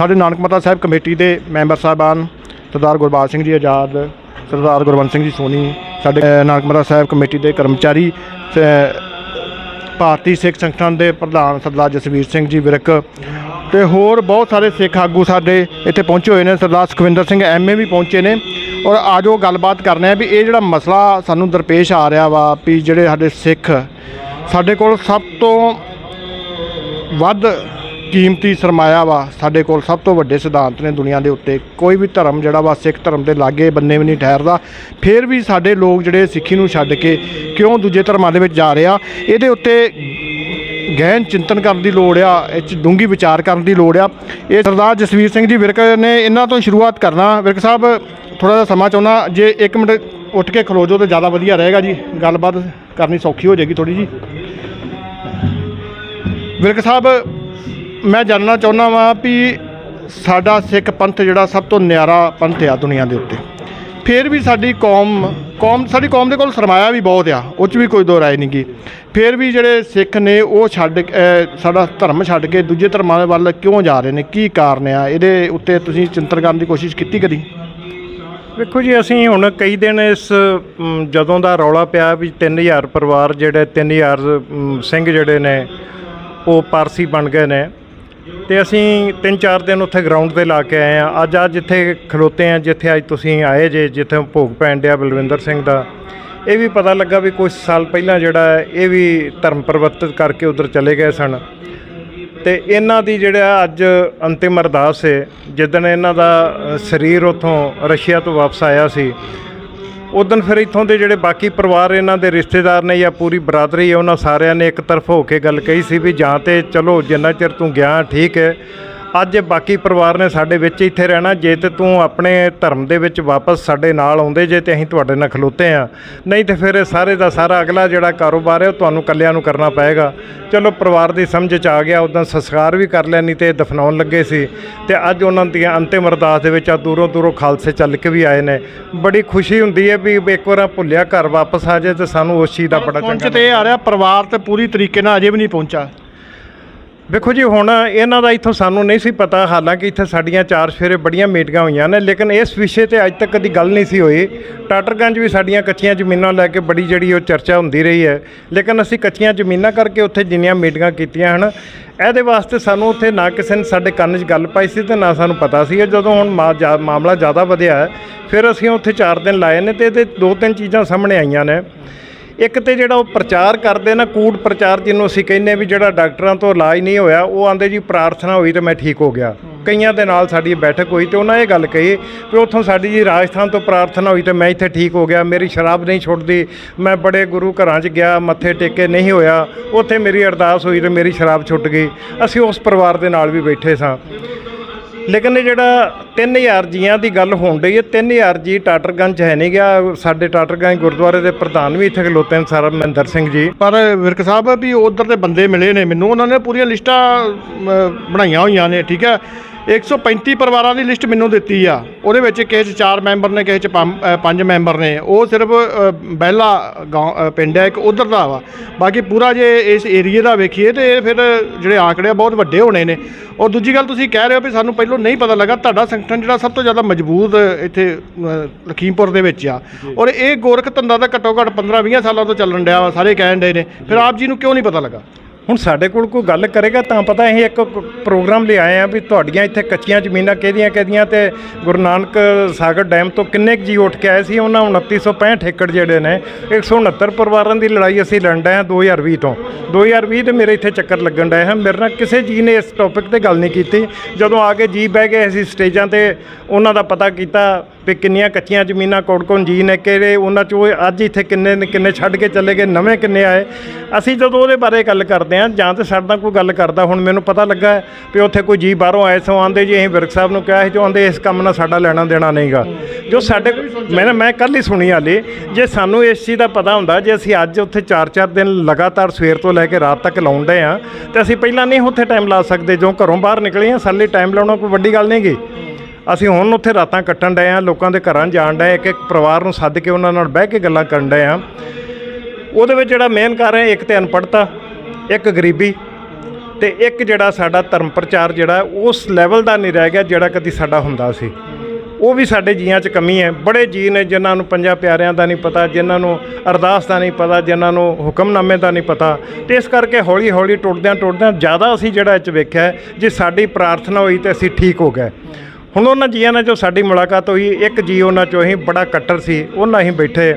ਸਾਡੇ ਨਾਨਕ ਮਾਤਾ ਸਾਹਿਬ ਕਮੇਟੀ ਦੇ ਮੈਂਬਰ ਸਾਹਿਬਾਨ, ਸਰਦਾਰ ਗੁਰਬਾਜ ਸਿੰਘ ਜੀ ਆਜ਼ਾਦ, ਸਰਦਾਰ ਗੁਰਵੰਤ ਸਿੰਘ ਜੀ ਸੋਨੀ, ਸਾਡੇ ਨਾਨਕ ਮਾਤਾ ਸਾਹਿਬ ਕਮੇਟੀ ਦੇ ਕਰਮਚਾਰੀ ਭਾਰਤੀ ਸਿੱਖ ਸੰਗਠਨ ਦੇ ਪ੍ਰਧਾਨ ਸਰਦਾਰ ਜਸਵੀਰ ਸਿੰਘ ਜੀ ਵਿਰਕ ਤੇ ਹੋਰ ਬਹੁਤ ਸਾਰੇ ਸਿੱਖ ਆਗੂ ਸਾਡੇ ਇੱਥੇ ਪਹੁੰਚੇ ਹੋਏ ਨੇ, ਸਰਦਾਰ ਸੁਖਵਿੰਦਰ ਸਿੰਘ ਐਮਏ ਵੀ ਪਹੁੰਚੇ ਨੇ ਔਰ ਆਜੋ ਗੱਲਬਾਤ ਕਰਨੇ ਆ ਵੀ ਇਹ ਜਿਹੜਾ ਮਸਲਾ ਸਾਨੂੰ ਦਰਪੇਸ਼ ਆ ਰਿਹਾ ਵਾ ਵੀ ਜਿਹੜੇ ਸਾਡੇ ਸਿੱਖ ਸਾਡੇ ਕੋਲ ਸਭ ਤੋਂ ਵੱਧ ਕੀਮਤੀ ਸਰਮਾਇਆ ਵਾ, ਸਾਡੇ ਕੋਲ ਸਭ ਤੋਂ ਵੱਡੇ ਸਿਧਾਂਤ ਨੇ ਦੁਨੀਆ ਦੇ ਉੱਤੇ। ਕੋਈ ਵੀ ਧਰਮ ਜਿਹੜਾ ਵਾ, ਸਿੱਖ ਧਰਮ ਦੇ ਲਾਗੇ ਬੰਨੇ ਵੀ ਨਹੀਂ ਠਹਿਰਦਾ। ਫਿਰ ਵੀ ਸਾਡੇ ਲੋਕ ਜਿਹੜੇ ਸਿੱਖੀ ਨੂੰ ਛੱਡ ਕੇ ਕਿਉਂ ਦੂਜੇ ਧਰਮਾਂ ਦੇ ਵਿੱਚ ਜਾ ਰਿਹਾ? ਇਹਦੇ ਉੱਤੇ ਗਹਿਨ ਚਿੰਤਨ ਕਰਨ ਦੀ ਲੋੜ ਆ, ਇਹ 'ਚ ਡੂੰਘੀ ਵਿਚਾਰ ਕਰਨ ਦੀ ਲੋੜ ਆ। ਇਹ ਸਰਦਾਰ ਜਸਵੀਰ ਸਿੰਘ ਜੀ ਵਿਰਕ ਨੇ ਇਹਨਾਂ ਤੋਂ ਸ਼ੁਰੂਆਤ ਕਰਨਾ। ਵਿਰਕ ਸਾਹਿਬ ਥੋੜਾ ਜਿਹਾ ਸਮਾਂ ਚਾਹੁੰਦਾ, ਜੇ 1 ਮਿੰਟ ਉੱਠ ਕੇ ਖਲੋ ਜਾਓ ਤਾਂ ਜ਼ਿਆਦਾ ਵਧੀਆ ਰਹੇਗਾ ਜੀ। ਗੱਲਬਾਤ ਕਰਨੀ ਸੌਖੀ ਹੋ ਜਾਏਗੀ ਥੋੜੀ ਜੀ। ਵਿਰਕ ਸਾਹਿਬ ਮੈਂ ਜਾਣਨਾ ਚਾਹੁੰਦਾ ਵਾਂ ਵੀ ਸਾਡਾ ਸਿੱਖ ਪੰਥ ਜਿਹੜਾ ਸਭ ਤੋਂ ਨਿਆਰਾ ਪੰਥ ਆ ਦੁਨੀਆ ਦੇ ਉੱਤੇ। ਫਿਰ ਵੀ ਸਾਡੀ ਕੌਮ ਕੌਮ ਸਾਡੀ ਕੌਮ ਦੇ ਕੋਲ ਸਰਮਾਇਆ ਵੀ ਬਹੁਤ ਆ ਉਹ 'ਚ ਵੀ ਕੋਈ ਦੋ ਰਾਏ ਨਹੀਂ ਗੀ ਫਿਰ ਵੀ ਜਿਹੜੇ ਸਿੱਖ ਨੇ ਉਹ ਛੱਡ ਕੇ- ਸਾਡਾ ਧਰਮ ਛੱਡ ਕੇ ਦੂਜੇ ਧਰਮਾਂ ਦੇ ਵੱਲ ਕਿਉਂ ਜਾ ਰਹੇ ਨੇ? ਕੀ ਕਾਰਨ ਆ? ਇਹਦੇ ਉੱਤੇ ਤੁਸੀਂ ਚਿੰਤਨ ਕਰਨ ਦੀ ਕੋਸ਼ਿਸ਼ ਕੀਤੀ ਕਦੀ? ਵੇਖੋ ਜੀ ਅਸੀਂ ਹੁਣ ਕਈ ਦਿਨ ਇਸ ਜਦੋਂ ਦਾ ਰੌਲਾ ਪਿਆ ਵੀ 3000 ਪਰਿਵਾਰ ਜਿਹੜੇ 3000 ਮ, ਸਿੰਘ ਜਿਹੜੇ ਨੇ ਉਹ ਪਾਰਸੀ ਬਣ ਗਏ ਨੇ। ਤੇ ਅਸੀਂ 3-4 ਦਿਨ ਉੱਥੇ ਗਰਾਊਂਡ ਤੇ ਲਾ ਕੇ ਆਏ ਆ ਅੱਜ ਅੱਜ ਜਿੱਥੇ ਖਲੋਤੇ ਆ ਜਿੱਥੇ ਅੱਜ ਤੁਸੀਂ ਆਏ ਜੇ, ਜਿੱਥੇ ਭੋਗ ਪੈਣ ਡਿਆ ਬਲਵਿੰਦਰ ਸਿੰਘ ਦਾ, ਇਹ ਵੀ ਪਤਾ ਲੱਗਾ ਵੀ ਕੁਝ ਸਾਲ ਪਹਿਲਾਂ ਜਿਹੜਾ ਇਹ ਵੀ ਧਰਮ ਪਰਿਵਰਤਿਤ ਕਰਕੇ ਉਧਰ ਚਲੇ ਗਏ ਸਨ। ਤੇ ਇਹਨਾਂ ਦੀ ਜਿਹੜਾ ਅੱਜ ਅੰਤਿਮ ਅਰਦਾਸ ਹੈ ਜਿੱਦਣ ਇਹਨਾਂ ਦਾ ਸਰੀਰ ਉਥੋਂ ਰਸ਼ੀਆ ਤੋਂ ਵਾਪਸ ਆਇਆ ਸੀ ਉਦੋਂ ਫਿਰ ਇੱਥੋਂ ਦੇ ਜਿਹੜੇ ਬਾਕੀ ਪਰਿਵਾਰ ਇਹਨਾਂ ਦੇ ਰਿਸ਼ਤੇਦਾਰ ਨੇ ਜਾਂ ਪੂਰੀ ਬਰਾਦਰੀ ਹੈ, ਉਹਨਾਂ ਸਾਰਿਆਂ ਨੇ ਇੱਕ ਤਰਫ ਹੋ ਕੇ ਗੱਲ ਕਹੀ ਸੀ ਵੀ ਜਾਂ ਤੇ ਚਲੋ ਜਿੰਨਾ ਚਿਰ ਤੂੰ ਗਿਆ ਠੀਕ ਹੈ ਅੱਜ ਬਾਕੀ ਪਰਿਵਾਰ ਨੇ ਸਾਡੇ ਵਿੱਚ ਇੱਥੇ ਰਹਿਣਾ। ਜੇ ਤੇ ਤੂੰ ਆਪਣੇ ਧਰਮ ਦੇ ਵਿੱਚ ਵਾਪਸ ਸਾਡੇ ਨਾਲ ਆਉਂਦੇ ਜੇ ਤੇ ਅਸੀਂ ਤੁਹਾਡੇ ਨਾਲ ਖਲੋਤੇ ਆ ਨਹੀਂ ਤੇ ਫਿਰ ਇਹ ਸਾਰੇ ਦਾ ਸਾਰਾ ਅਗਲਾ ਜਿਹੜਾ ਕਾਰੋਬਾਰ ਹੈ ਉਹ ਤੁਹਾਨੂੰ ਇਕੱਲਿਆਂ ਨੂੰ ਕਰਨਾ ਪਏਗਾ। ਚਲੋ ਪਰਿਵਾਰ ਦੀ ਸਮਝ ਚ ਆ ਗਿਆ। ਉਦੋਂ ਸੰਸਕਾਰ ਵੀ ਕਰ ਲਿਆ ਨਹੀਂ ਤੇ ਦਫਨਾਉਣ ਲੱਗੇ ਸੀ। ਤੇ ਅੱਜ ਉਹਨਾਂ ਦੀਆਂ ਅੰਤਿਮ ਅਰਦਾਸ ਦੇ ਵਿੱਚ ਆ ਦੂਰੋਂ ਦੂਰੋਂ ਖਾਲਸੇ ਚੱਲ ਕੇ ਵੀ ਆਏ ਨੇ। ਬੜੀ ਖੁਸ਼ੀ ਹੁੰਦੀ ਹੈ ਵੀ ਇੱਕ ਵਾਰ ਭੁੱਲਿਆ ਘਰ ਵਾਪਸ ਆ ਜਾਏ ਤੇ ਸਾਨੂੰ ਉਸ ਚੀਜ਼ ਦਾ ਬੜਾ ਪਹੁੰਚ ਚੰਗਾ ਤੇ ਇਹ ਆ ਰਿਹਾ ਪਰਿਵਾਰ ਤੇ ਪੂਰੀ ਤਰੀਕੇ ਨਾਲ ਅਜੇ ਵੀ ਨਹੀਂ ਪਹੁੰਚਾ ਵੇਖੋ ਜੀ ਹੁਣ ਇਹਨਾਂ ਦਾ ਇੱਥੋਂ ਸਾਨੂੰ ਨਹੀਂ ਸੀ ਪਤਾ ਹਾਲਾਂਕਿ ਇੱਥੇ ਸਾਡੀਆਂ ਚਾਰ ਸਵੇਰੇ ਬੜੀਆਂ ਮੀਟਿੰਗਾਂ ਹੋਈਆਂ ਨੇ ਲੇਕਿਨ ਇਸ ਵਿਸ਼ੇ ਤੇ ਅੱਜ ਤੱਕ ਕਦੀ ਗੱਲ ਨਹੀਂ ਸੀ ਹੋਈ। ਟਾਟਰਗੰਜ ਵੀ ਸਾਡੀਆਂ ਕੱਚੀਆਂ ਜ਼ਮੀਨਾਂ ਲੈ ਕੇ ਬੜੀ ਜਿਹੜੀ ਉਹ ਚਰਚਾ ਹੁੰਦੀ ਰਹੀ ਹੈ। ਲੇਕਿਨ ਅਸੀਂ ਕੱਚੀਆਂ ਜ਼ਮੀਨਾਂ ਕਰਕੇ ਉੱਥੇ ਜਿੰਨੀਆਂ ਮੀਟਿੰਗਾਂ ਕੀਤੀਆਂ ਹਨ ਇਹਦੇ ਵਾਸਤੇ ਸਾਨੂੰ ਉੱਥੇ ਨਾ ਕਿਸੇ ਨੇ ਸਾਡੇ ਕੰਨ 'ਚ ਗੱਲ ਪਾਈ ਸੀ ਤੇ ਨਾ ਸਾਨੂੰ ਪਤਾ ਸੀ। ਜਦੋਂ ਹੁਣ ਮਾ- ਜਾ- ਮਾਮਲਾ ਜ਼ਿਆਦਾ ਵਧਿਆ ਹੈ, ਫਿਰ ਅਸੀਂ ਉੱਥੇ 4 ਦਿਨ ਲਾਏ ਨੇ ਤੇ ਇਹਦੇ ਦੋ ਤਿੰਨ ਚੀਜ਼ਾਂ ਸਾਹਮਣੇ ਆਈਆਂ ਨੇ। ਇੱਕ ਤੇ ਜਿਹੜਾ ਉਹ ਪ੍ਰਚਾਰ ਕਰਦੇ ਨਾ ਕੂੜ ਪ੍ਰਚਾਰ ਜਿਹਨੂੰ ਅਸੀਂ ਕਹਿੰਦੇ ਵੀ ਜਿਹੜਾ ਡਾਕਟਰਾਂ ਤੋਂ ਇਲਾਜ ਨਹੀਂ ਹੋਇਆ, ਉਹ ਆਂਦੇ ਜੀ ਪ੍ਰਾਰਥਨਾ ਹੋਈ ਤੇ ਮੈਂ ਠੀਕ ਹੋ ਗਿਆ। ਕਈਆਂ ਦੇ ਨਾਲ ਸਾਡੀ ਬੈਠਕ ਹੋਈ ਤੇ ਉਹਨਾਂ ਇਹ ਗੱਲ ਕਹੀ ਵੀ ਉੱਥੋਂ ਸਾਡੀ ਜੀ ਰਾਜਸਥਾਨ ਤੋਂ ਪ੍ਰਾਰਥਨਾ ਹੋਈ ਤੇ ਮੈਂ ਇੱਥੇ ਠੀਕ ਹੋ ਗਿਆ, ਮੇਰੀ ਸ਼ਰਾਬ ਨਹੀਂ ਛੁੱਟਦੀ, ਮੈਂ ਬੜੇ ਗੁਰੂ ਘਰਾਂ 'ਚ ਗਿਆ, ਮੱਥੇ ਟੇਕੇ ਨਹੀਂ ਹੋਇਆ, ਉੱਥੇ ਮੇਰੀ ਅਰਦਾਸ ਹੋਈ ਤੇ ਮੇਰੀ ਸ਼ਰਾਬ ਛੁੱਟ ਗਈ। ਅਸੀਂ ਉਸ ਪਰਿਵਾਰ ਦੇ ਨਾਲ ਵੀ ਬੈਠੇ ਸਾਂ। ਲੇਕਿਨ ਇਹ ਜਿਹੜਾ 3000 ਜੀਆਂ ਦੀ ਗੱਲ ਹੋਣ ਡਈ ਹੈ 3000 ਜੀ ਟਾਟਰਗੰਜ ਹੈ ਨਹੀਂ ਗਿਆ। ਸਾਡੇ ਟਾਟਰਗੰਜ ਗੁਰਦੁਆਰੇ ਦੇ ਪ੍ਰਧਾਨ ਵੀ ਇੱਥੇ ਖਲੋਤੇ ਨੇ, ਸਰ ਮਹਿੰਦਰ ਸਿੰਘ ਜੀ। ਪਰ ਵਿਰਕ ਸਾਹਿਬ, ਵੀ ਉਧਰ ਦੇ ਬੰਦੇ ਮਿਲੇ ਨੇ। ਮੈਨੂੰ ਉਹਨਾਂ ਨੇ ਪੂਰੀਆਂ ਲਿਸਟਾਂ ਬਣਾਈਆਂ ਹੋਈਆਂ ਨੇ, ਠੀਕ ਹੈ? 135 ਪਰਿਵਾਰਾਂ ਦੀ ਲਿਸਟ ਮੈਨੂੰ ਦਿੱਤੀ ਆ। ਉਹਦੇ ਵਿੱਚ ਕਿਸੇ 'ਚ ਚਾਰ ਮੈਂਬਰ ਨੇ, ਕਿਸੇ 'ਚ ਪੰਜ ਪੰਜ ਮੈਂਬਰ ਨੇ। ਉਹ ਸਿਰਫ ਬਹਿਲਾ ਗਾਉਂ ਪਿੰਡ ਹੈ, ਇੱਕ ਉਧਰ ਦਾ ਵਾ। ਬਾਕੀ ਪੂਰਾ ਜੇ ਇਸ ਏਰੀਏ ਦਾ ਵੇਖੀਏ ਤੇ ਇਹ ਫਿਰ ਜਿਹੜੇ ਆંકੜੇ ਆ, ਬਹੁਤ ਵੱਡੇ ਹੋਣੇ ਨੇ। ਔਰ ਦੂਜੀ ਗੱਲ ਤੁਸੀਂ ਕਹਿ ਰਹੇ ਹੋ ਵੀ ਸਾਨੂੰ ਪਹਿਲਾਂ ਨਹੀਂ ਪਤਾ ਲੱਗਾ ਤੁਹਾਡਾ ਸੰਗਠਨ ਜਿਹੜਾ ਸਭ ਤੋਂ ਜ਼ਿਆਦਾ ਮਜ਼ਬੂਤ ਇੱਥੇ ਲਖੀਮਪੁਰ ਦੇ ਵਿੱਚ ਆ। ਔਰ ਇਹ ਗੋਰਖ ਧੰਦਾ ਤਾਂ ਘੱਟੋ ਘੱਟ 15 20 ਸਾਲਾਂ ਤੋਂ ਚੱਲਣ ਡਿਆ ਵਾ ਸਾਰੇ ਕਹਿਣ ਡੇ ਨੇ। ਫਿਰ ਆਪ ਜੀ ਨੂੰ ਕਿਉਂ ਨਹੀਂ ਪਤਾ ਲੱਗਾ? ਹੁਣ ਸਾਡੇ ਕੋਲ ਕੋਈ ਗੱਲ ਕਰੇਗਾ ਤਾਂ ਪਤਾ ਅਸੀਂ ਇੱਕ ਪ੍ਰੋਗਰਾਮ ਲਿਆਏ ਆ ਵੀ ਤੁਹਾਡੀਆਂ ਇੱਥੇ ਕੱਚੀਆਂ ਜ਼ਮੀਨਾਂ ਕਿਹਦੀਆਂ ਕਿਹਦੀਆਂ ਤੇ ਗੁਰੂ ਨਾਨਕ ਸਾਗਰ ਡੈਮ ਤੋਂ ਕਿੰਨੇ ਕੁ ਜੀ ਉੱਠ ਕੇ ਆਏ ਸੀ, ਉਹਨਾਂ 2965 ਏਕੜ ਜਿਹੜੇ ਨੇ 169 ਪਰਿਵਾਰਾਂ ਦੀ ਲੜਾਈ ਅਸੀਂ ਲੜ ਰਹੇ ਹਾਂ 2020 ਤੋਂ। 2020 ਤੇ ਮੇਰੇ ਇੱਥੇ ਚੱਕਰ ਲੱਗਣ ਡਏ ਹਨ ਮੇਰੇ ਨਾਲ ਕਿਸੇ ਜੀ ਨੇ ਇਸ ਟੌਪਿਕ ਤੇ ਗੱਲ ਨਹੀਂ ਕੀਤੀ। ਜਦੋਂ ਆ ਕੇ ਜੀ ਬਹਿ ਗਏ ਅਸੀਂ ਸਟੇਜਾਂ ਤੇ, ਉਹਨਾਂ ਦਾ ਪਤਾ ਕੀਤਾ ਵੀ ਕਿੰਨੀਆਂ ਕੱਚੀਆਂ ਜ਼ਮੀਨਾਂ ਕੌਣ ਜੀ ਨੇ, ਕਿਹੜੇ ਉਹਨਾਂ ਚੋਂ ਅੱਜ ਇੱਥੇ ਕਿੰਨੇ ਨੇ, ਕਿੰਨੇ ਛੱਡ ਕੇ ਚਲੇ ਗਏ, ਨਵੇਂ ਕਿੰਨੇ ਆਏ। ਅਸੀਂ ਜਦੋਂ ਉਹਦੇ ਬਾਰੇ ਗੱਲ ਕਰਦੇ ਹਾਂ ਜਾਂ ਤਾਂ ਸਾਡੇ ਨਾਲ ਕੋਈ ਗੱਲ ਕਰਦਾ, ਹੁਣ ਮੈਨੂੰ ਪਤਾ ਲੱਗਾ ਵੀ ਉੱਥੇ ਕੋਈ ਜੀ ਬਾਹਰੋਂ ਆਏ ਸੋ ਆਂਦੇ ਜੀ ਅਸੀਂ ਵਿਰਕ ਸਾਹਿਬ ਨੂੰ ਕਿਹਾ ਸੀ ਜੋ ਆਂਦੇ ਇਸ ਕੰਮ ਨਾਲ ਸਾਡਾ ਲੈਣਾ ਦੇਣਾ ਨਹੀਂਗਾ। ਜੋ ਸਾਡੇ ਮੈਂ ਨਾ- ਮੈਂ ਕੱਲ ਹੀ ਸੁਣੀ ਹਾਲੇ, ਜੇ ਸਾਨੂੰ ਇਸ ਚੀਜ਼ ਦਾ ਪਤਾ ਹੁੰਦਾ, ਜੇ ਅਸੀਂ ਅੱਜ ਉੱਥੇ 4-4 ਦਿਨ ਲਗਾਤਾਰ ਸਵੇਰ ਤੋਂ ਲੈ ਕੇ ਰਾਤ ਤੱਕ ਲਾਉਂਦੇ ਆ ਤੇ ਅਸੀਂ ਪਹਿਲਾਂ ਨਹੀਂ ਉੱਥੇ ਟਾਈਮ ਲਾ ਸਕਦੇ, ਜੋ ਘਰੋਂ ਬਾਹਰ ਨਿਕਲੇ ਆ ਸਾਡੇ ਟਾਈਮ ਲਾਉਣਾ ਕੋਈ ਵੱਡੀ ਗੱਲ ਨਹੀਂਗੀ। ਅਸੀਂ ਹੁਣ ਉੱਥੇ ਰਾਤਾਂ ਕੱਟਣ ਡਏ ਆ ਲੋਕਾਂ ਦੇ ਘਰਾਂ ਜਾਣ ਡਏ ਇੱਕ ਇੱਕ ਪਰਿਵਾਰ ਨੂੰ ਸੱਦ ਕੇ ਉਹਨਾਂ ਨਾਲ ਬਹਿ ਕੇ ਗੱਲਾਂ ਕਰਨ ਡਏ ਆ ਉਹਦੇ ਵਿੱਚ ਜਿਹੜਾ ਮੇਨ ਕਾਰਨ ਹੈ, ਇੱਕ ਤੇ ਅਨਪੜ੍ਹਤਾ, ਇੱਕ ਗਰੀਬੀ ਤੇ ਇੱਕ ਜਿਹੜਾ ਸਾਡਾ ਧਰਮ ਪ੍ਰਚਾਰ ਜਿਹੜਾ ਉਸ ਲੈਵਲ ਦਾ ਨਹੀਂ ਰਹਿ ਗਿਆ ਜਿਹੜਾ ਕਦੀ ਸਾਡਾ ਹੁੰਦਾ ਸੀ। ਉਹ ਵੀ ਸਾਡੇ ਜੀਆਂ 'ਚ ਕਮੀ ਹੈ। ਬੜੇ ਜੀ ਨੇ ਜਿਨ੍ਹਾਂ ਨੂੰ ਪੰਜਾਂ ਪਿਆਰਿਆਂ ਦਾ ਨਹੀਂ ਪਤਾ, ਜਿਨ੍ਹਾਂ ਨੂੰ ਅਰਦਾਸ ਦਾ ਨਹੀਂ ਪਤਾ, ਜਿਨ੍ਹਾਂ ਨੂੰ ਹੁਕਮਨਾਮੇ ਦਾ ਨਹੀਂ ਪਤਾ। ਤੇ ਇਸ ਕਰਕੇ ਹੌਲੀ ਹੌਲੀ ਟੁੱਟਦਿਆਂ ਟੁੱਟਦਿਆਂ ਜ਼ਿਆਦਾ ਅਸੀਂ ਜਿਹੜਾ ਇਹ 'ਚ ਵੇਖਿਆ ਜੇ ਸਾਡੀ ਪ੍ਰਾਰਥਨਾ ਹੋਈ ਤੇ ਅਸੀਂ ਠੀਕ ਹੋ ਗਏ। ਹੁਣ ਉਹਨਾਂ ਜੀਆਂ ਨਾਲ ਜੋ ਸਾਡੀ ਮੁਲਾਕਾਤ ਹੋਈ, ਇੱਕ ਜੀ ਉਹਨਾਂ 'ਚੋਂ ਅਸੀਂ ਬੜਾ ਕੱਟਰ ਸੀ, ਉਹਨਾਂ ਅਸੀਂ ਬੈਠੇ।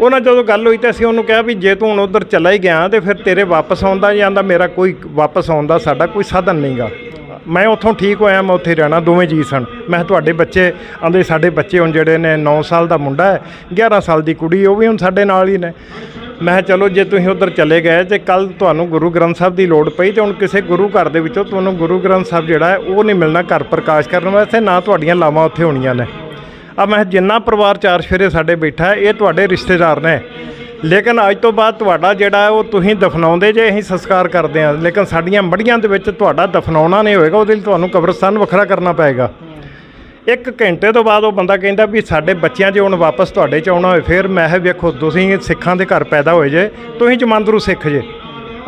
ਉਹਨਾਂ ਜਦੋਂ ਗੱਲ ਹੋਈ ਤਾਂ ਅਸੀਂ ਉਹਨੂੰ ਕਿਹਾ ਵੀ ਜੇ ਤੂੰ ਹੁਣ ਉਧਰ ਚਲਾ ਹੀ ਗਿਆ ਤੇ ਫਿਰ ਤੇਰੇ ਵਾਪਸ ਆਉਂਦਾ ਜਾਂਦਾ ਮੇਰਾ ਕੋਈ ਵਾਪਸ ਆਉਣ ਦਾ ਸਾਡਾ ਕੋਈ ਸਾਧਨ ਨਹੀਂਗਾ ਮੈਂ ਉੱਥੋਂ ਠੀਕ ਹੋਇਆ, ਮੈਂ ਉੱਥੇ ਰਹਿਣਾ, ਦੋਵੇਂ ਜੀ ਸਨ। ਮੈਂ ਤੁਹਾਡੇ ਬੱਚੇ, ਆਂਦੇ ਸਾਡੇ ਬੱਚੇ ਹੁਣ ਜਿਹੜੇ ਨੇ 9 ਸਾਲ ਦਾ ਮੁੰਡਾ ਹੈ 11 ਸਾਲ ਦੀ ਕੁੜੀ, ਉਹ ਵੀ ਹੁਣ ਸਾਡੇ ਨਾਲ ਹੀ ਨੇ। ਮੈਂ ਕਿਹਾ, ਚਲੋ ਜੇ ਤੁਸੀਂ ਉਧਰ ਚਲੇ ਗਏ ਤੇ ਕੱਲ ਤੁਹਾਨੂੰ ਗੁਰੂ ਗ੍ਰੰਥ ਸਾਹਿਬ ਦੀ ਲੋੜ ਪਈ ਤੇ ਹੁਣ ਕਿਸੇ ਗੁਰੂ ਘਰ ਦੇ ਵਿੱਚੋਂ ਤੁਹਾਨੂੰ ਗੁਰੂ ਗ੍ਰੰਥ ਸਾਹਿਬ ਜਿਹੜਾ ਹੈ, ਉਹ ਨਹੀਂ ਮਿਲਣਾ, ਘਰ ਪ੍ਰਕਾਸ਼ ਕਰਨ ਵਾਸਤੇ, ਨਾ ਤੁਹਾਡੀਆਂ ਲਾਵਾਂ ਉੱਥੇ ਹੋਣੀਆਂ ਨੇ। ਆ ਮੈਂ ਕਿਹਾ, ਜਿੰਨਾ ਪਰਿਵਾਰ ਚਾਰ ਸ਼ੇਰੇ ਸਾਡੇ ਬੈਠਾ ਇਹ ਤੁਹਾਡੇ ਰਿਸ਼ਤੇਦਾਰ ਨੇ। ਲੇਕਿਨ ਅੱਜ ਤੋਂ ਬਾਅਦ ਤੁਹਾਡਾ ਜਿਹੜਾ ਉਹ ਤੁਸੀਂ ਦਫਨਾਉਂਦੇ ਜੇ, ਅਸੀਂ ਸੰਸਕਾਰ ਕਰਦੇ ਹਾਂ। ਲੇਕਿਨ ਸਾਡੀਆਂ ਮੜੀਆਂ ਦੇ ਵਿੱਚ ਤੁਹਾਡਾ ਦਫਨਾਉਣਾ ਨਹੀਂ ਹੋਏਗਾ, ਉਹਦੇ ਲਈ ਤੁਹਾਨੂੰ ਕਬਰਸਤਾਨ ਵੱਖਰਾ ਕਰਨਾ ਪਏਗਾ। ਇੱਕ ਘੰਟੇ ਤੋਂ ਬਾਅਦ ਉਹ ਬੰਦਾ ਕਹਿੰਦਾ ਵੀ ਸਾਡੇ ਬੱਚਿਆਂ 'ਚ ਹੁਣ ਵਾਪਸ ਤੁਹਾਡੇ 'ਚ ਆਉਣਾ ਹੋਵੇ, ਫਿਰ ਮੈਂ ਕਿਹਾ, ਵੇਖੋ, ਤੁਸੀਂ ਸਿੱਖਾਂ ਦੇ ਘਰ ਪੈਦਾ ਹੋਏ ਜੇ, ਤੁਸੀਂ ਜਮਾਂਦਰੂ ਸਿੱਖ ਜੇ।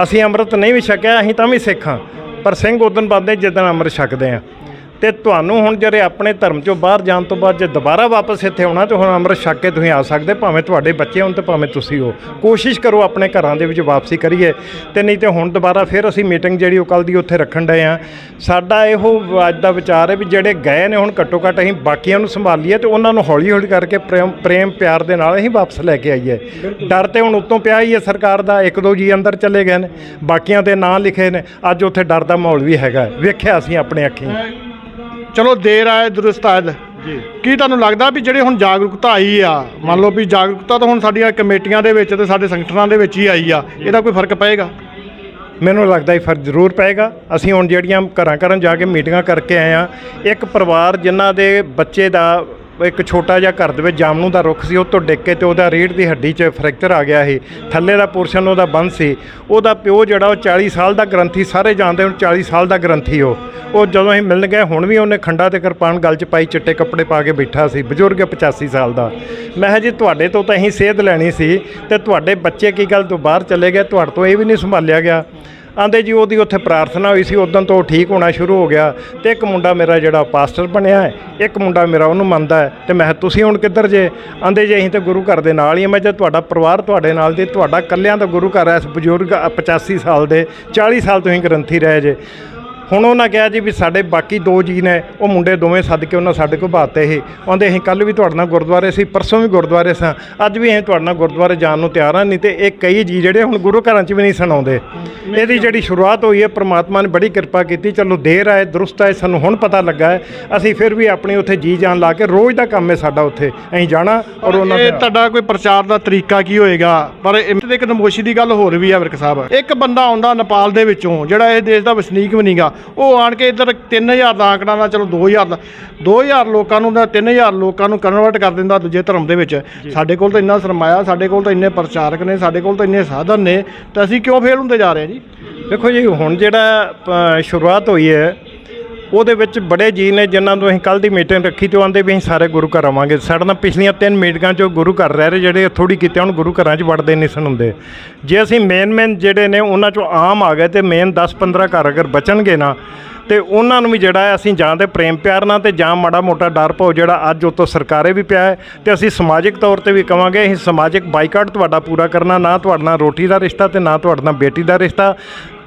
ਅਸੀਂ ਅੰਮ੍ਰਿਤ ਨਹੀਂ ਵੀ ਛਕਿਆ, ਅਸੀਂ ਤਾਂ ਵੀ ਸਿੱਖ ਹਾਂ। ਪਰ ਸਿੰਘ ਉਦਣ ਬੰਦੇ ਜਿੱਦਣ ਅੰਮ੍ਰਿਤ ਛਕਦੇ ਆ। ਤੇ ਤੁਹਾਨੂੰ ਹੁਣ ਜਿਹੜੇ ਆਪਣੇ ਧਰਮ ਚੋਂ ਬਾਹਰ ਜਾਣ ਤੋਂ ਬਾਅਦ ਜੇ ਦੁਬਾਰਾ ਵਾਪਸ ਇੱਥੇ ਆਉਣਾ ਤੇ ਹੁਣ ਅੰਮ੍ਰਿਤ ਛਕ ਕੇ ਤੁਸੀਂ ਆ ਸਕਦੇ ਭਾਵੇਂ ਤੁਹਾਡੇ ਬੱਚੇ ਹੋਣ ਤੇ ਭਾਵੇਂ ਤੁਸੀਂ ਹੋ। ਕੋਸ਼ਿਸ਼ ਕਰੋ ਆਪਣੇ ਘਰਾਂ ਦੇ ਵਿੱਚ ਵਾਪਸੀ ਕਰੀਏ ਤੇ ਨਹੀਂ ਤੇ ਹੁਣ ਦੁਬਾਰਾ ਫਿਰ ਅਸੀਂ ਮੀਟਿੰਗ ਜਿਹੜੀ ਉਹ ਕੱਲ ਦੀ ਉੱਥੇ ਰੱਖਣ ਡਏ ਆ ਸਾਡਾ ਇਹੋ ਅੱਜ ਦਾ ਵਿਚਾਰ ਹੈ ਵੀ ਜਿਹੜੇ ਗਏ ਨੇ ਹੁਣ ਘੱਟੋ ਘੱਟ ਅਸੀਂ ਬਾਕੀਆਂ ਨੂੰ ਸੰਭਾਲੀਏ ਤੇ ਉਹਨਾਂ ਨੂੰ ਹੌਲੀ ਹੌਲੀ ਕਰਕੇ ਪ੍ਰੇਮ ਪ੍ਰੇਮ ਪਿਆਰ ਦੇ ਨਾਲ ਅਸੀਂ ਵਾਪਸ ਲੈ ਕੇ ਆਈਏ। ਡਰ ਤੇ ਹੁਣ ਉੱਤੋਂ ਪਿਆ ਹੀ ਹੈ ਸਰਕਾਰ ਦਾ ਇੱਕ ਦੋ ਜੀ ਅੰਦਰ ਚਲੇ ਗਏ ਨੇ ਬਾਕੀਆਂ ਦੇ ਨਾਂ ਲਿਖੇ ਨੇ ਅੱਜ ਉੱਥੇ ਡਰ ਦਾ ਮਾਹੌਲ ਵੀ ਹੈਗਾ ਵੇਖਿਆ ਅਸੀਂ ਆਪਣੇ ਅੱਖੀਂ। ਚਲੋ ਦੇਰ ਆਏ ਦਰੁਸਤ ਆਇਦ ਜੀ। ਕੀ ਤੁਹਾਨੂੰ ਲੱਗਦਾ ਵੀ ਜਿਹੜੇ ਹੁਣ ਜਾਗਰੂਕਤਾ ਆਈ ਆ ਮੰਨ ਲਓ ਵੀ ਜਾਗਰੂਕਤਾ ਤਾਂ ਹੁਣ ਸਾਡੀਆਂ ਕਮੇਟੀਆਂ ਦੇ ਵਿੱਚ ਤੇ ਸਾਡੇ ਸੰਗਠਨਾਂ ਦੇ ਵਿੱਚ ਹੀ ਆਈ ਆ ਇਹਦਾ ਕੋਈ ਫ਼ਰਕ ਪਏਗਾ? ਮੈਨੂੰ ਲੱਗਦਾ ਹੀ ਫ਼ਰਕ ਜ਼ਰੂਰ ਪਏਗਾ। ਅਸੀਂ ਹੁਣ ਜਿਹੜੀਆਂ ਘਰਾਂ ਘਰਾਂ ਜਾ ਕੇ ਮੀਟਿੰਗਾਂ ਕਰਕੇ ਆਏ ਆ ਇੱਕ ਪਰਿਵਾਰ ਜਿਨ੍ਹਾਂ ਦੇ ਬੱਚੇ ਦਾ ਇੱਕ ਛੋਟਾ ਜਿਹਾ ਘਰ ਦੇ ਵਿੱਚ ਜਾਮਨੂ ਦਾ ਰੁੱਖ ਸੀ, ਉਹ ਤੋਂ ਡਿੱਗ ਕੇ ਤੇ ਉਹਦਾ ਰੀੜ੍ਹ ਦੀ ਹੱਡੀ 'ਚ ਫ੍ਰੈਕਚਰ ਆ ਗਿਆ ਸੀ। ਥੱਲੇ ਦਾ ਪੋਰਸ਼ਨ ਉਹਦਾ ਬੰਦ ਸੀ। ਉਹਦਾ ਪਿਓ ਜਿਹੜਾ ਉਹ 40 ਸਾਲ ਦਾ ਗ੍ਰੰਥੀ, ਸਾਰੇ ਜਾਣਦੇ ਹੁਣ 40 ਸਾਲ ਦਾ ਗ੍ਰੰਥੀ ਉਹ। ਉਹ ਜਦੋਂ ਅਸੀਂ ਮਿਲਣ ਗਏ, ਹੁਣ ਵੀ ਉਹਨੇ ਖੰਡਾ ਤੇ ਕਿਰਪਾਨ ਗਲ 'ਚ ਪਾਈ, ਚਿੱਟੇ ਕੱਪੜੇ ਪਾ ਕੇ ਬੈਠਾ ਸੀ, ਬਜ਼ੁਰਗ ਹੈ 85 ਸਾਲ ਦਾ। ਮੈਂ ਕਿਹਾ ਜੀ, ਤੁਹਾਡੇ ਤੋਂ ਤਾਂ ਅਸੀਂ ਸੇਧ ਲੈਣੀ ਸੀ ਤੇ ਤੁਹਾਡੇ ਬੱਚੇ ਕੀ ਗੱਲ ਤੋਂ ਬਾਹਰ ਚਲੇ ਗਏ? ਤੁਹਾਡੇ ਤੋਂ ਇਹ ਵੀ ਨਹੀਂ ਸੰਭਾਲਿਆ ਗਿਆ। ਆਂਦੇ ਜੀ ਉਹਦੀ ਉੱਥੇ ਪ੍ਰਾਰਥਨਾ ਹੋਈ ਸੀ, ਉਦੋਂ ਤੋਂ ਉਹ ਠੀਕ ਹੋਣਾ ਸ਼ੁਰੂ ਹੋ ਗਿਆ ਤੇ ਇੱਕ ਮੁੰਡਾ ਮੇਰਾ ਜਿਹੜਾ ਪਾਸਟਰ ਬਣਿਆ ਹੈ, ਇੱਕ ਮੁੰਡਾ ਮੇਰਾ ਉਹਨੂੰ ਮੰਨਦਾ ਹੈ ਤੇ ਮੈਂ ਕਿਹਾ, ਤੁਸੀਂ ਹੁਣ ਕਿੱਧਰ ਜੇ? ਆਂਦੇ, ਜੀ ਅਸੀਂ ਤੇ ਗੁਰੂ ਘਰ ਦੇ ਨਾਲ ਹੀ ਮੈਂ ਜੇ ਤੁਹਾਡਾ ਪਰਿਵਾਰ ਤੁਹਾਡੇ ਨਾਲ ਤੇ ਤੁਹਾਡਾ ਕੱਲਿਆਂ ਦਾ ਗੁਰੂ ਘਰ ਹੈ, ਇਸ ਬਜ਼ੁਰਗ 85 ਸਾਲ ਦੇ 40 ਸਾਲ ਤੁਸੀਂ ਗ੍ਰੰਥੀ ਰਹੇ ਜੇ। ਹੁਣ ਉਹਨਾਂ ਕਿਹਾ ਜੀ ਵੀ ਸਾਡੇ ਬਾਕੀ ਦੋ ਜੀ ਨੇ ਉਹ ਮੁੰਡੇ ਦੋਵੇਂ ਸੱਦ ਕੇ ਉਹਨਾਂ ਸਾਡੇ ਕੋਲ ਬਾਤੇ ਸੀ। ਆਂਦੇ ਅਸੀਂ ਕੱਲ ਵੀ ਤੁਹਾਡੇ ਨਾਲ ਗੁਰਦੁਆਰੇ ਸੀ ਪਰਸੋਂ ਵੀ ਗੁਰਦੁਆਰੇ ਸਾਂ। ਅੱਜ ਵੀ ਅਸੀਂ ਤੁਹਾਡੇ ਨਾਲ ਗੁਰਦੁਆਰੇ ਜਾਣ ਨੂੰ ਤਿਆਰ ਹਾਂ ਨਹੀਂ ਤੇ ਇਹ ਕਈ ਜੀ ਜਿਹੜੇ ਹੁਣ ਗੁਰੂ ਘਰਾਂ 'ਚ ਵੀ ਨਹੀਂ ਸੁਣਾਉਂਦੇ ਇਹਦੀ ਜਿਹੜੀ ਸ਼ੁਰੂਆਤ ਹੋਈ ਹੈ ਪ੍ਰਮਾਤਮਾ ਨੇ ਬੜੀ ਕਿਰਪਾ ਕੀਤੀ ਚਲੋ ਦੇਰ ਆਏ ਦਰੁਸਤ ਆਏ ਸਾਨੂੰ ਹੁਣ ਪਤਾ ਲੱਗਾ ਹੈ। ਅਸੀਂ ਫਿਰ ਵੀ ਆਪਣੀ ਉੱਥੇ ਜੀ ਜਾਨ ਲਾ ਕੇ ਰੋਜ਼ ਦਾ ਕੰਮ ਹੈ ਸਾਡਾ ਉੱਥੇ। ਅਸੀਂ ਜਾਣਾ ਔਰ ਉਹਨਾਂ ਇਹ ਦੇ ਤੁਹਾਡਾ ਕੋਈ ਪ੍ਰਚਾਰ ਦਾ ਤਰੀਕਾ ਕੀ ਹੋਏਗਾ? ਪਰ ਇਹ ਤੇ ਇੱਕ ਨਮੋਸ਼ੀ ਦੀ ਗੱਲ ਹੋਰ ਵੀ ਆ ਵਿਰਕ ਸਾਹਿਬ। ਇੱਕ ਬੰਦਾ ਆਉਂਦਾ ਨੇਪਾਲ ਦੇ ਵਿੱਚੋਂ ਜਿਹੜਾ ਇਹ ਦੇਸ਼ ਦਾ ਵਸਨੀਕ ਵੀ ਨਹੀਂਗਾ ਉਹ ਆਣ ਕੇ ਇੱਧਰ 3000 ਦਾ ਆંકੜਾ ਦਾ ਚਲੋ 2000 ਦਾ 2000 ਲੋਕਾਂ ਨੂੰ ਦਾ 3000 ਲੋਕਾਂ ਨੂੰ ਕਨਵਰਟ ਕਰ ਦਿੰਦਾ ਦੂਜੇ ਧਰਮ ਦੇ ਵਿੱਚ। ਸਾਡੇ ਕੋਲ ਤਾਂ ਇੰਨਾ ਸਰਮਾਇਆ ਸਾਡੇ ਕੋਲ ਤਾਂ ਇੰਨੇ ਪ੍ਰਚਾਰਕ ਨੇ ਸਾਡੇ ਕੋਲ ਤਾਂ ਇੰਨੇ ਸਾਧਨ ਨੇ ਤਾਂ ਅਸੀਂ ਕਿਉਂ ਫੇਲ ਹੁੰਦੇ ਜਾ ਰਹੇ ਹਾਂ ਜੀ? ਦੇਖੋ ਜੀ ਹੁਣ ਜਿਹੜਾ ਸ਼ੁਰੂਆਤ ਹੋਈ ਹੈ ਉਹਦੇ ਵਿੱਚ ਬੜੇ ਜੀ ਨੇ ਜਿਨ੍ਹਾਂ ਨੂੰ ਅਸੀਂ ਕੱਲ ਦੀ ਮੀਟਿੰਗ ਰੱਖੀ ਤੇ ਉਹ ਆਂਦੇ ਵੀ ਅਸੀਂ ਸਾਰੇ ਗੁਰੂ ਘਰ ਆਵਾਂਗੇ। ਸਾਡੇ ਨਾਲ ਪਿਛਲੀਆਂ ਤਿੰਨ ਮੀਟਿੰਗਾਂ 'ਚੋਂ ਗੁਰੂ ਘਰ ਰਹਿ ਰਹੇ ਜਿਹੜੇ ਥੋੜੀ ਕੀਤੇ ਹੁਣ ਗੁਰੂ ਘਰਾਂ 'ਚ ਵੜਦੇ ਨਹੀਂ ਸਨ ਹੁੰਦੇ। ਜੇ ਅਸੀਂ ਮੇਨ ਮੇਨ ਜਿਹੜੇ ਨੇ ਉਹਨਾਂ 'ਚੋਂ ਆਮ ਆ ਗਏ ਤੇ ਮੇਨ 10-15 ਘਰ ਅਗਰ ਬਚਣਗੇ ਨਾ, ਤੇ ਉਹਨਾਂ ਨੂੰ ਵੀ ਜਿਹੜਾ ਹੈ ਅਸੀਂ ਜਾਂ ਤੇ ਪ੍ਰੇਮ ਪਿਆਰ ਨਾਲ ਤੇ ਜਾਂ ਮਾੜਾ ਮੋਟਾ ਡਰ ਪਾਓ ਜਿਹੜਾ ਅੱਜ ਉਤੋਂ ਸਰਕਾਰੇ ਵੀ ਪਿਆ ਹੈ ਤੇ ਅਸੀਂ ਸਮਾਜਿਕ ਤੌਰ ਤੇ ਵੀ ਕਵਾਂਗੇ ਅਸੀਂ ਸਮਾਜਿਕ ਬਾਈਕਾਟ ਤੁਹਾਡਾ ਪੂਰਾ ਕਰਨਾ, ਨਾ ਤੁਹਾਡੇ ਨਾਲ ਰੋਟੀ ਦਾ ਰਿਸ਼ਤਾ ਤੇ ਨਾ ਤੁਹਾਡੇ ਨਾਲ ਬੇਟੀ ਦਾ ਰਿਸ਼ਤਾ।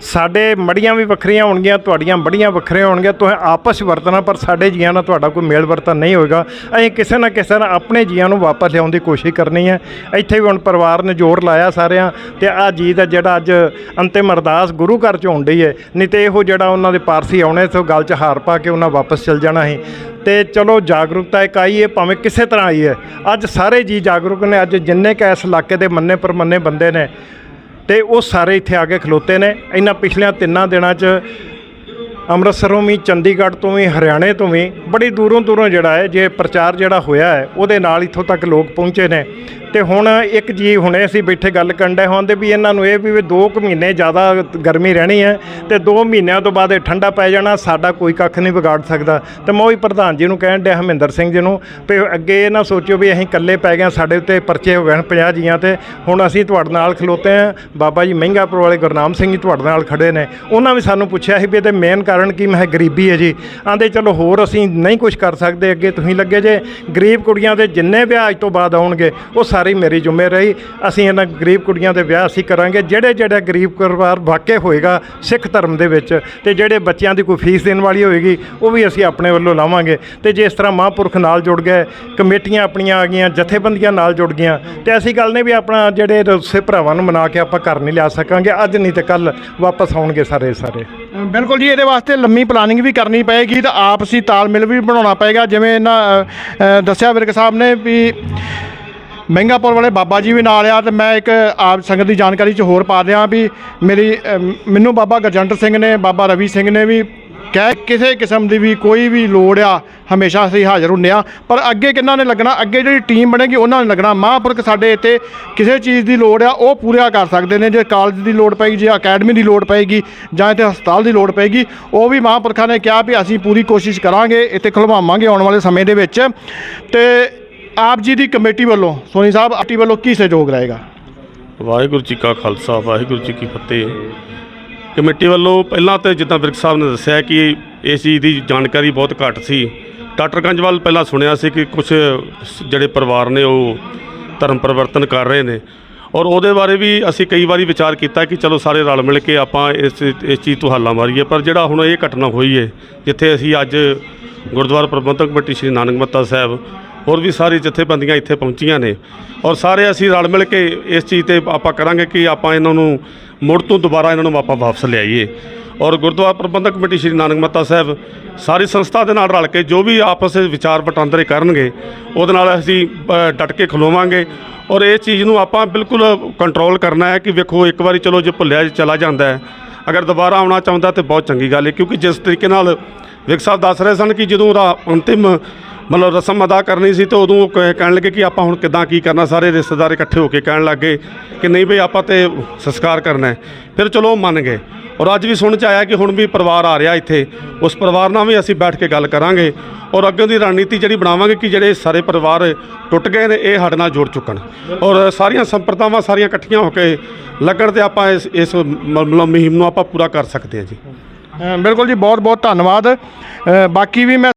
ਸਾਡੇ ਮੜੀਆਂ ਵੀ ਵੱਖਰੀਆਂ ਹੋਣਗੀਆਂ, ਤੁਹਾਡੀਆਂ ਮੜੀਆਂ ਵੱਖਰੀਆਂ ਹੋਣਗੀਆਂ, ਤੁਸੀਂ ਆਪਸ ਵਰਤਣਾ, ਪਰ ਸਾਡੇ ਜੀਆਂ ਨਾਲ ਤੁਹਾਡਾ ਕੋਈ ਮੇਲ ਵਰਤਨ ਨਹੀਂ ਹੋਏਗਾ। ਅਸੀਂ ਕਿਸੇ ਨਾ ਕਿਸੇ ਨਾਲ ਆਪਣੇ ਜੀਆਂ ਨੂੰ ਵਾਪਸ ਲਿਆਉਣ ਦੀ ਕੋਸ਼ਿਸ਼ ਕਰਨੀ ਹੈ। ਇੱਥੇ ਵੀ ਹੁਣ ਪਰਿਵਾਰ ਨੇ ਜ਼ੋਰ ਲਾਇਆ ਸਾਰਿਆਂ, ਤੇ ਆ ਜੀ ਦਾ ਜਿਹੜਾ ਅੱਜ ਅੰਤਿਮ ਅਰਦਾਸ ਗੁਰੂ ਘਰ 'ਚ ਹੋਣ ਡਈ ਹੈ। ਨਹੀਂ ਤੇ ਇਹੋ ਜਿਹੜਾ ਉਹਨਾਂ ਦੇ ਪਾਰਸੀ ਆਉਣੇ, ਤੋਂ ਗੱਲ 'ਚ ਹਾਰ ਪਾ ਕੇ ਉਹਨਾਂ ਵਾਪਸ ਚਲ ਜਾਣਾ ਸੀ। ਤੇ ਚਲੋ ਜਾਗਰੂਕਤਾ ਇੱਕ ਆਈ ਹੈ, ਭਾਵੇਂ ਕਿਸੇ ਤਰ੍ਹਾਂ ਆਈ ਹੈ। ਅੱਜ ਸਾਰੇ ਜੀ ਜਾਗਰੂਕ ਨੇ, ਅੱਜ ਜਿੰਨੇ ਕ ਇਸ ਇਲਾਕੇ ਦੇ ਮੰਨੇ ਪਰਮੰਨੇ ਬੰਦੇ ਨੇ ਤੇ ਉਹ ਸਾਰੇ ਇੱਥੇ ਆ ਕੇ ਖਲੋਤੇ ਨੇ। ਇਹਨਾਂ ਪਿਛਲੀਆਂ ਤਿੰਨਾਂ ਦਿਨਾਂ 'ਚ ਅੰਮ੍ਰਿਤਸਰੋਂ ਵੀ, ਚੰਡੀਗੜ੍ਹ ਤੋਂ ਵੀ, ਹਰਿਆਣੇ ਤੋਂ ਵੀ ਬੜੀ ਦੂਰੋਂ ਦੂਰੋਂ ਜਿਹੜਾ ਹੈ, ਜੇ ਪ੍ਰਚਾਰ ਜਿਹੜਾ ਹੋਇਆ ਹੈ, ਉਹਦੇ ਨਾਲ ਇੱਥੋਂ ਤੱਕ ਲੋਕ ਪਹੁੰਚੇ ਨੇ। ਤੇ ਹੁਣ ਇੱਕ ਜੀ ਹੁਣੇ ਅਸੀਂ ਬੈਠੇ ਗੱਲ ਕਰਨ ਡਏ ਹੁੰਦੇ ਵੀ ਇਹਨਾਂ ਨੂੰ ਇਹ ਵੀ 2 ਕੁ ਮਹੀਨੇ ਜ਼ਿਆਦਾ ਗਰਮੀ ਰਹਿਣੀ ਹੈ ਤੇ 2 ਮਹੀਨਿਆਂ ਤੋਂ ਬਾਅਦ ਇਹ ਠੰਡਾ ਪੈ ਜਾਣਾ, ਸਾਡਾ ਕੋਈ ਕੱਖ ਨਹੀਂ ਵਿਗਾੜ ਸਕਦਾ। ਤੇ ਮੈਂ ਵੀ ਪ੍ਰਧਾਨ ਜੀ ਨੂੰ ਕਹਿਣ ਡਿਆ ਹਮਿੰਦਰ ਸਿੰਘ ਜੀ ਨੂੰ ਵੀ ਅੱਗੇ ਇਹ ਨਾ ਸੋਚਿਓ ਵੀ ਅਸੀਂ ਇਕੱਲੇ ਪੈ ਗਏ ਸਾਡੇ ਉੱਤੇ ਪਰਚੇ ਹੋ ਗਏ ਹਨ 50 ਜੀਆਂ ਤੇ, ਹੁਣ ਅਸੀਂ ਤੁਹਾਡੇ ਨਾਲ ਖਲੋਤੇ ਹਾਂ। ਬਾਬਾ ਜੀ ਮਹਿੰਗਾਪੁਰ ਵਾਲੇ ਗੁਰਨਾਮ ਸਿੰਘ ਜੀ ਤੁਹਾਡੇ ਨਾਲ ਖੜੇ ਨੇ। ਉਹਨਾਂ ਵੀ ਸਾਨੂੰ ਪੁੱਛਿਆ ਸੀ ਵੀ ਇਹਦੇ ਮੇਨ ਕਾਰਨ ਕੀ? ਮੈਂ ਕਿਹਾ, ਗਰੀਬੀ ਹੈ ਜੀ। ਆਂਦੇ ਚਲੋ ਹੋਰ ਅਸੀਂ ਨਹੀਂ ਕੁਝ ਕਰ ਸਕਦੇ, ਅੱਗੇ ਤੁਸੀਂ ਲੱਗੇ ਜੇ। ਗਰੀਬ ਕੁੜੀਆਂ ਦੇ ਜਿੰਨੇ ਵਿਆਹ ਤੋਂ ਬਾਅਦ ਆਉਣਗੇ, ਉਹ ਸਾਰੇ ਮੇਰੀ ਜ਼ਿੰਮੇ ਰਹੀ। ਅਸੀਂ ਇਹਨਾਂ ਗਰੀਬ ਕੁੜੀਆਂ ਦੇ ਵਿਆਹ ਅਸੀਂ ਕਰਾਂਗੇ। ਜਿਹੜੇ ਜਿਹੜੇ ਗਰੀਬ ਪਰਿਵਾਰ ਵਾਕਿਆ ਹੋਏਗਾ ਸਿੱਖ ਧਰਮ ਦੇ ਵਿੱਚ ਤੇ ਜਿਹੜੇ ਬੱਚਿਆਂ ਦੀ ਕੋਈ ਫੀਸ ਦੇਣ ਵਾਲੀ ਹੋਏਗੀ, ਉਹ ਵੀ ਅਸੀਂ ਆਪਣੇ ਵੱਲੋਂ ਲਾਵਾਂਗੇ। ਤੇ ਜੇ ਇਸ ਤਰ੍ਹਾਂ ਮਹਾਂਪੁਰਖ ਨਾਲ ਜੁੜ ਗਏ, ਕਮੇਟੀਆਂ ਆਪਣੀਆਂ ਆ ਗਈਆਂ, ਜਥੇਬੰਦੀਆਂ ਨਾਲ ਜੁੜ ਗਈਆਂ, ਤੇ ਐਸੀ ਗੱਲ ਨਹੀਂ ਵੀ ਆਪਣਾ ਜਿਹੜੇ ਰੁੱਸੇ ਭਰਾਵਾਂ ਨੂੰ ਮਨਾ ਕੇ ਆਪਾਂ ਘਰ ਨਹੀਂ ਲਿਆ ਸਕਾਂਗੇ। ਅੱਜ ਨਹੀਂ ਤੇ ਕੱਲ ਵਾਪਸ ਆਉਣਗੇ ਸਾਰੇ ਸਾਰੇ। ਬਿਲਕੁਲ ਜੀ, ਇਹਦੇ ਵਾਸਤੇ ਲੰਮੀ ਪਲਾਨਿੰਗ ਵੀ ਕਰਨੀ ਪਏਗੀ ਤਾਂ ਆਪਸੀ ਤਾਲਮੇਲ ਵੀ ਬਣਾਉਣਾ ਪਏਗਾ। ਜਿਵੇਂ ਇਹਨਾਂ ਦੱਸਿਆ ਵਿਰਕ ਸਾਹਿਬ ਨੇ ਵੀ ਮਹਿੰਗਾਪੁਰ ਵਾਲੇ ਬਾਬਾ ਜੀ ਵੀ ਨਾਲ ਆ ਤੇ ਮੈਂ ਇੱਕ ਆਪ ਸੰਗਤ ਦੀ ਜਾਣਕਾਰੀ ਚ ਹੋਰ ਪਾ ਦਿਆਂ ਵੀ ਮੇਰੀ ਮੈਨੂੰ ਬਾਬਾ ਗਰਜੰਟ ਸਿੰਘ ਨੇ, ਬਾਬਾ ਰਵੀ ਸਿੰਘ ਨੇ ਵੀ ਕਹਿ ਕਿਸੇ ਕਿਸਮ ਦੀ ਵੀ ਕੋਈ ਵੀ ਲੋੜ ਆ, ਹਮੇਸ਼ਾ ਅਸੀਂ ਹਾਜ਼ਰ ਹੁੰਨੇ ਆ। ਪਰ ਅੱਗੇ ਕਿੰਨਾ ਨੇ ਲੱਗਣਾ? ਅੱਗੇ ਜਿਹੜੀ ਟੀਮ ਬਣੇਗੀ, ਉਹਨਾਂ ਨੇ ਲੱਗਣਾ। ਮਹਾਂਪੁਰਖ ਸਾਡੇ ਇੱਥੇ ਕਿਸੇ ਚੀਜ਼ ਦੀ ਲੋੜ ਆ, ਉਹ ਪੂਰਾ ਕਰ ਸਕਦੇ ਨੇ। ਜੇ ਕਾਲਜ ਦੀ ਲੋੜ ਪਏਗੀ, ਜੇ ਅਕੈਡਮੀ ਦੀ ਲੋੜ ਪਏਗੀ, ਜਾਂ ਇੱਥੇ ਹਸਪਤਾਲ ਦੀ ਲੋੜ ਪਏਗੀ, ਉਹ ਵੀ ਮਹਾਂਪੁਰਖਾਂ ਨੇ ਕਿਹਾ ਵੀ ਅਸੀਂ ਪੂਰੀ ਕੋਸ਼ਿਸ਼ ਕਰਾਂਗੇ, ਇੱਥੇ ਖੁਲਵਾਵਾਂਗੇ ਆਉਣ ਵਾਲੇ ਸਮੇਂ ਦੇ ਵਿੱਚ। ਤੇ ਆਪ ਜੀ ਦੀ ਕਮੇਟੀ ਵੱਲੋਂ, ਸੋਨੀ ਸਾਹਿਬ ਆਟੀ ਵੱਲੋਂ ਕੀ ਸਹਿਯੋਗ ਰਹੇਗਾ ਵਾਹਿਗੁਰੂ ਜੀ ਕਾ ਖਾਲਸਾ, ਵਾਹਿਗੁਰੂ ਜੀ ਕੀ ਫਤਿਹ। ਕਮੇਟੀ ਵੱਲੋਂ ਪਹਿਲਾਂ ਤੇ ਜਿੱਦਾਂ ਵਿਰਕ ਸਾਹਿਬ ਨੇ ਦੱਸਿਆ ਕਿ ਇਸ ਚੀਜ਼ ਦੀ ਜਾਣਕਾਰੀ ਬਹੁਤ ਘੱਟ ਸੀ। ਡਾਕਟਰ ਕੰਜਵਾਲ ਪਹਿਲਾਂ ਸੁਣਿਆ ਸੀ ਕਿ ਕੁਝ ਜਿਹੜੇ ਪਰਿਵਾਰ ਨੇ ਉਹ ਧਰਮ ਪਰਿਵਰਤਨ ਕਰ ਰਹੇ ਨੇ। ਔਰ ਉਹਦੇ ਬਾਰੇ ਵੀ ਅਸੀਂ ਕਈ ਵਾਰੀ ਵਿਚਾਰ ਕੀਤਾ ਕਿ ਚਲੋ ਸਾਰੇ ਰਲ ਮਿਲ ਕੇ ਆਪਾਂ ਇਸ ਇਸ ਚੀਜ਼ ਤੋਂ ਹੱਲਾ ਮਾਰੀਏ, ਪਰ ਜਿਹੜਾ ਹੁਣ ਇਹ ਘਟਨਾ ਹੋਈ ਹੈ ਜਿੱਥੇ ਅਸੀਂ ਅੱਜ ਗੁਰਦੁਆਰਾ ਪ੍ਰਬੰਧਕ ਕਮੇਟੀ ਸ਼੍ਰੀ ਨਾਨਕ ਮੱਤਾ ਸਾਹਿਬ ਹੋਰ ਵੀ ਸਾਰੀ ਜਥੇਬੰਦੀਆਂ ਇੱਥੇ ਪਹੁੰਚੀਆਂ ਨੇ। ਔਰ ਸਾਰੇ ਅਸੀਂ ਰਲ ਮਿਲ ਕੇ ਇਸ ਚੀਜ਼ ਤੇ ਆਪਾਂ ਕਰਾਂਗੇ ਕਿ ਆਪਾਂ ਇਹਨਾਂ ਨੂੰ ਮੁੜ ਤੋਂ ਦੁਬਾਰਾ ਇਹਨਾਂ ਨੂੰ ਆਪਾਂ ਵਾਪਸ ਲਿਆਈਏ। ਔਰ ਗੁਰਦੁਆਰਾ ਪ੍ਰਬੰਧਕ ਕਮੇਟੀ ਸ਼੍ਰੀ ਨਾਨਕ ਮੱਤਾ ਸਾਹਿਬ ਸਾਰੀ ਸੰਸਥਾ ਦੇ ਨਾਲ ਰਲ ਕੇ ਜੋ ਵੀ ਆਪਸ ਵਿੱਚ ਵਿਚਾਰ ਵਟਾਂਦਰੇ ਕਰਨਗੇ ਉਹਦੇ ਨਾਲ ਅਸੀਂ ਅ, ਡਟ ਕੇ ਖਲੋਵਾਂਗੇ। ਔਰ ਇਹ ਚੀਜ਼ ਨੂੰ ਆਪਾਂ ਬਿਲਕੁਲ ਕੰਟਰੋਲ ਕਰਨਾ ਹੈ ਕਿ ਵੇਖੋ ਇੱਕ ਵਾਰੀ ਚਲੋ ਜੇ ਭੁੱਲਿਆ ਚਲਾ ਜਾਂਦਾ ਹੈ ਅਗਰ ਦੁਬਾਰਾ ਆਉਣਾ ਚਾਹੁੰਦਾ ਤੇ ਬਹੁਤ ਚੰਗੀ ਗੱਲ ਹੈ। ਕਿਉਂਕਿ ਜਿਸ ਤਰੀਕੇ ਨਾਲ ਵਿਕ ਸਾਹਿਬ ਦੱਸ ਰਹੇ ਸਨ ਕਿ ਜਦੋਂ ਉਹਦਾ ਅੰਤਿਮ ਮਤਲਬ ਰਸਮ ਅਦਾ ਕਰਨੀ ਸੀ ਤੇ ਉਦੋਂ ਉਹ ਕਹਿ- ਕਹਿਣ ਲੱਗੇ ਕਿ ਆਪਾਂ ਹੁਣ ਕਿੱਦਾਂ ਕੀ ਕਰਨਾ ਸਾਰੇ ਰਿਸ਼ਤੇਦਾਰ ਇਕੱਠੇ ਹੋ ਕੇ ਕਹਿਣ ਲੱਗੇ ਕਿ ਨਹੀਂ ਭਈ ਆਪਾਂ ਤੇ ਸੰਸਕਾਰ ਕਰਨਾ ਹੈ। ਫਿਰ ਚਲੋ ਉਹ ਮੰਨ ਗਏ। ਔਰ ਅੱਜ ਵੀ ਸੁਣ ਚ ਆਇਆ ਕਿ ਹੁਣ ਵੀ ਪਰਿਵਾਰ ਆ ਰਿਹਾ ਇੱਥੇ। ਉਸ ਪਰਿਵਾਰ ਨਾਲ ਵੀ ਅਸੀਂ ਬੈਠ ਕੇ ਗੱਲ ਕਰਾਂਗੇ ਔਰ ਅੱਗੇ ਦੀ ਰਣਨੀਤੀ ਜਿਹੜੀ ਬਣਾਵਾਂਗੇ ਕਿ ਜਿਹੜੇ ਸਾਰੇ ਪਰਿਵਾਰ ਟੁੱਟ ਗਏ ਨੇ ਇਹ ਸਾਡੇ ਨਾਲ ਜੁੜ ਚੁੱਕਣ। ਔਰ ਸਾਰੀਆਂ ਸੰਪਰਦਾਵਾਂ ਸਾਰੀਆਂ ਇਕੱਠੀਆਂ ਹੋ ਕੇ ਲੱਗਣ ਤੇ ਆਪਾਂ ਇਸ ਇਸ ਮਤਲਬ ਮੁਹਿੰਮ ਨੂੰ ਆਪਾਂ ਪੂਰਾ ਕਰ ਸਕਦੇ ਹਾਂ ਜੀ। ਅ, ਬਿਲਕੁਲ ਜੀ ਬਹੁਤ ਬਹੁਤ ਧੰਨਵਾਦ। ਅ, ਬਾਕੀ ਵੀ ਮੈਂ